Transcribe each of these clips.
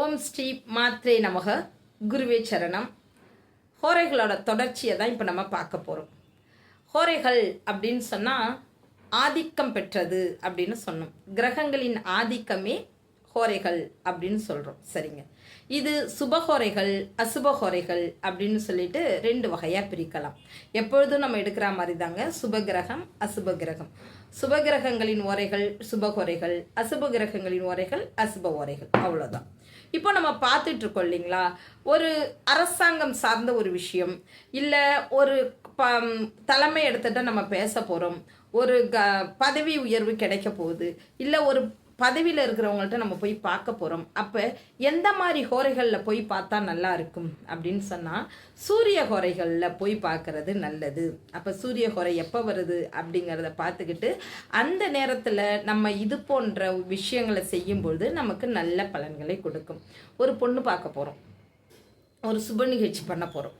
ஓம் ஸ்ரீ மாத்ரே நமக. குருவே சரணம். ஹோரைகளோட தொடர்ச்சியை தான் இப்போ நம்ம பார்க்க போகிறோம் ஹோரைகள் அப்படின்னு சொன்னால் ஆதிக்கம் பெற்றது அப்படின்னு சொன்னோம். கிரகங்களின் ஆதிக்கமே ஹோரைகள் அப்படின்னு சொல்கிறோம் சரிங்க. இது சுபஹோரைகள் அசுபஹோரைகள் அப்படின்னு சொல்லிட்டு ரெண்டு வகையாக பிரிக்கலாம். எப்பொழுதும் நம்ம எடுக்கிற மாதிரி தாங்க சுபகிரகம் அசுப கிரகம். சுபகிரகங்களின் ஓரைகள் சுபஹோரைகள் அசுப கிரகங்களின் ஓரைகள் அசுப ஓரைகள். அவ்வளோதான் இப்போ நம்ம பார்த்துட்டு இருக்கோம் இல்லைங்களா? ஒரு அரசாங்கம் சார்ந்த ஒரு விஷயம் இல்லை ஒரு ப தலைமை எடுத்துகிட்ட நம்ம பேச போகிறோம் ஒரு க பதவி உயர்வு கிடைக்க போகுது இல்லை ஒரு பதவியில் இருக்கிறவங்கள்ட்ட நம்ம போய் பார்க்க போகிறோம் அப்போ எந்த மாதிரி ஹோரைகளில் போய் பார்த்தா நல்லா இருக்கும் அப்படின்னு சொன்னால் சூரிய ஹோரைகளில் போய் பார்க்கறது நல்லது. அப்போ சூரிய ஹோரை எப்போ வருது அப்படிங்கிறத பார்த்துக்கிட்டு அந்த நேரத்தில் நம்ம இது போன்ற விஷயங்களை செய்யும்பொழுது நமக்கு நல்ல பலன்களை கொடுக்கும். ஒரு பொண்ணு பார்க்க போகிறோம் ஒரு சுப நிகழ்ச்சி பண்ண போகிறோம்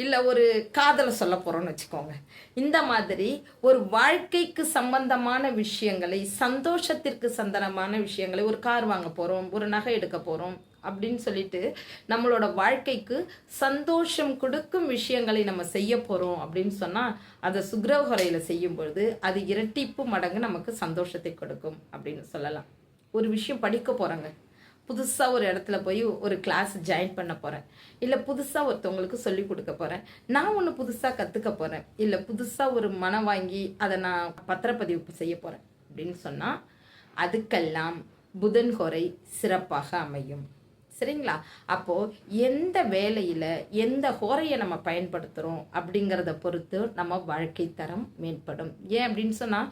இல்லை ஒரு காதலை சொல்ல போகிறோன்னு வச்சுக்கோங்க. இந்த மாதிரி ஒரு வாழ்க்கைக்கு சம்பந்தமான விஷயங்களை சந்தோஷத்திற்கு சந்தனமான விஷயங்களை ஒரு கார் வாங்க போகிறோம் ஒரு நகை எடுக்க போகிறோம் அப்படின்னு சொல்லிட்டு நம்மளோட வாழ்க்கைக்கு சந்தோஷம் கொடுக்கும் விஷயங்களை நம்ம செய்ய போகிறோம் அப்படின்னு சொன்னால் அதை சுக்ரவரையில் செய்யும்பொழுது அது இரட்டிப்பு மடங்கு நமக்கு சந்தோஷத்தை கொடுக்கும் அப்படின்னு சொல்லலாம். ஒரு விஷயம் படிக்க போகிறாங்க புதுசாக ஒரு இடத்துல போய் ஒரு கிளாஸ் ஜாயின் பண்ண போகிறேன் இல்லை புதுசாக ஒருத்தவங்களுக்கு சொல்லி கொடுக்க போகிறேன் நான் ஒன்று புதுசாக கற்றுக்க போகிறேன் இல்லை புதுசாக ஒரு மனம் வாங்கி அதை நான் பத்திரப்பதிவு செய்ய போகிறேன் அப்படின்னு சொன்னால் அதுக்கெல்லாம் புதன் ஹோரை சிறப்பாக அமையும். சரிங்களா? அப்போது எந்த வேலையில் எந்த ஹோரையை நம்ம பயன்படுத்துகிறோம் அப்படிங்கிறத பொறுத்து நம்ம வாழ்க்கை தரம் மேம்படும். ஏன் அப்படின்னு சொன்னால்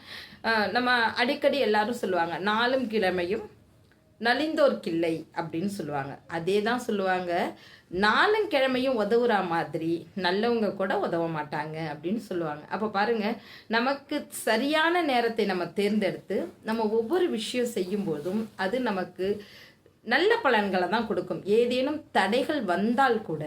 நம்ம அடிக்கடி எல்லாரும் சொல்லுவாங்க நாலும் கிழமையும் நலிந்தோர்க்கில்லை அப்படின்னு சொல்லுவாங்க. அதே தான் சொல்லுவாங்க. நாளும் கிழமையும் உதவுற மாதிரி நல்லவங்க கூட உதவ மாட்டாங்க அப்படின்னு சொல்லுவாங்க. அப்போ பாருங்க நமக்கு சரியான நேரத்தை நம்ம தேர்ந்தெடுத்து நம்ம ஒவ்வொரு விஷயம் செய்யும் போதும் அது நமக்கு நல்ல பலன்களை தான் கொடுக்கும். ஏதேனும் தடைகள் வந்தால் கூட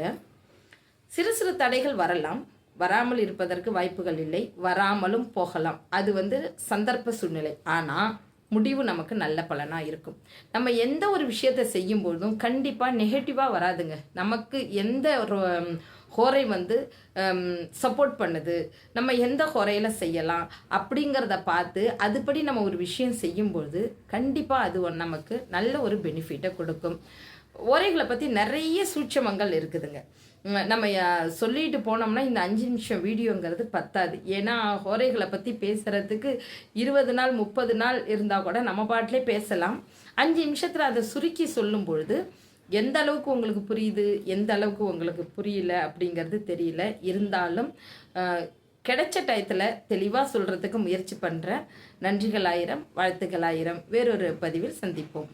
சிறு சிறு தடைகள் வரலாம். வராமல் இருப்பதற்கு வாய்ப்புகள் இல்லை. வராமலும் போகலாம். அது வந்து சந்தர்ப்ப சூழ்நிலை. ஆனால் முடிவு நமக்கு நல்ல பலனாக இருக்கும். நம்ம எந்த ஒரு விஷயத்தை செய்யும் பொழுதும் கண்டிப்பாக நெகட்டிவாக வராதுங்க. நமக்கு எந்த ஒரு ஹோரை வந்து சப்போர்ட் பண்ணுது நம்ம எந்த ஹோரையில் செய்யலாம் அப்படிங்கிறத பார்த்து அதுபடி நம்ம ஒரு விஷயம் செய்யும்பொழுது கண்டிப்பாக அது நமக்கு நல்ல ஒரு பெனிஃபிட்டை கொடுக்கும். ஓரைகளை பற்றி நிறைய சூட்சமங்கள் இருக்குதுங்க. நம்ம சொல்லிட்டு போனோம்னா இந்த அஞ்சு நிமிஷம் வீடியோங்கிறது பத்தாது. ஏன்னா ஹோரைகளை பற்றி பேசுகிறதுக்கு இருபது நாள் முப்பது நாள் இருந்தால் கூட நம்ம பாட்டிலே பேசலாம். அஞ்சு நிமிஷத்தில் அதை சுருக்கி சொல்லும் பொழுது எந்த அளவுக்கு உங்களுக்கு புரியுது எந்த அளவுக்கு உங்களுக்கு புரியல அப்படிங்கிறது தெரியல. இருந்தாலும் கிடைச்ச டயத்தில் தெளிவாக சொல்கிறதுக்கு முயற்சி பண்ணுறேன் நன்றிகள் ஆயிரம் வாழ்த்துக்கள் ஆயிரம். வேறொரு பதிவில் சந்திப்போம்.